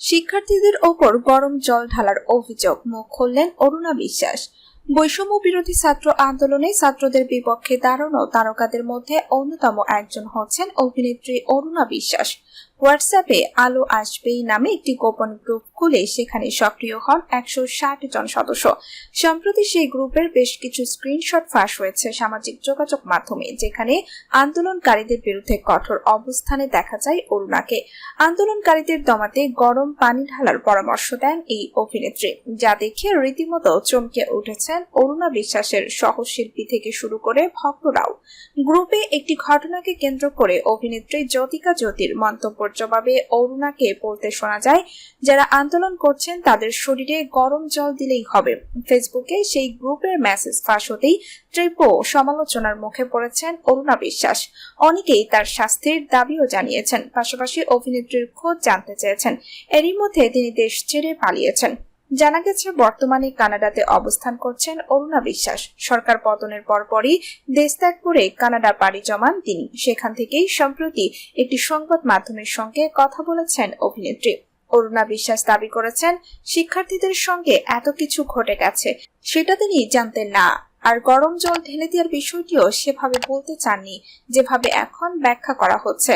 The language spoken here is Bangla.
শিক্ষার্থীদের ওপর গরম জল ঢালার অভিযোগ। মুখ খুললেন অরুণা বিশ্বাস। বৈষম্য বিরোধী ছাত্র আন্দোলনে ছাত্রদের বিপক্ষে দাঁড়ানো তারকাদের মধ্যে অন্যতম একজন হচ্ছেন অভিনেত্রী অরুণা বিশ্বাস। হোয়াটসঅ্যাপে আলো আসবেই নামে একটি গোপন গ্রুপ খুলে সেখানে সক্রিয় হন একশো ষাট জন সদস্য। সম্প্রতি সেই গ্রুপের বেশ কিছু স্ক্রিনশট ফাঁস হয়েছে সামাজিক যোগাযোগ মাধ্যমে, যেখানে আন্দোলনকারীদের বিরুদ্ধে কঠোর অবস্থানে দেখা যায় অরুণাকে। আন্দোলনকারীদের দমাতে গরম পানি ঢালার পরামর্শ দেন এই অভিনেত্রী, যা দেখে রীতিমতো চমকে উঠেছেন অরুণা বিশ্বাসের সহশিল্পী থেকে শুরু করে ভক্তরাও। গ্রুপে একটি ঘটনাকে কেন্দ্র করে অভিনেত্রী জ্যোতিকা জ্যোতির মন্তব্যের জবাবে অরুণাকে বলতে শোনা যায়, যারা আন্দোলন করছেন তাদের শরীরে গরম জল দিলেই হবে। ফেসবুকে সেই গ্রুপের মেসেজ ফাঁস হতেই তীব্র সমালোচনার মুখে পড়েছেন অরুণা বিশ্বাস। অনেকেই তার শাস্তির দাবিও জানিয়েছেন, পাশাপাশি অভিনেত্রীর খোঁজ জানতে চেয়েছেন। এরই মধ্যে তিনি দেশ ছেড়ে পালিয়েছেন। জানা গেছে, বর্তমানে কানাডাতে অবস্থান করছেন অরুণা বিশ্বাস। সরকার পতনের পরপরই দেশ ত্যাগ করে কানাডা পাড়ি জমান তিনি। সেখান থেকেই সম্প্রতি একটি সংবাদ মাধ্যমের সঙ্গে কথা বলেছেন অভিনেত্রী। অরুণা বিশ্বাস দাবি করেছেন, শিক্ষার্থীদের সঙ্গে এত কিছু ঘটে গেছে, সেটা তিনি জানতেন না। আর গরম জল ঢেলে দেওয়ার বিষয়টিও সেভাবে বলতে চাননি, যেভাবে এখন ব্যাখ্যা করা হচ্ছে।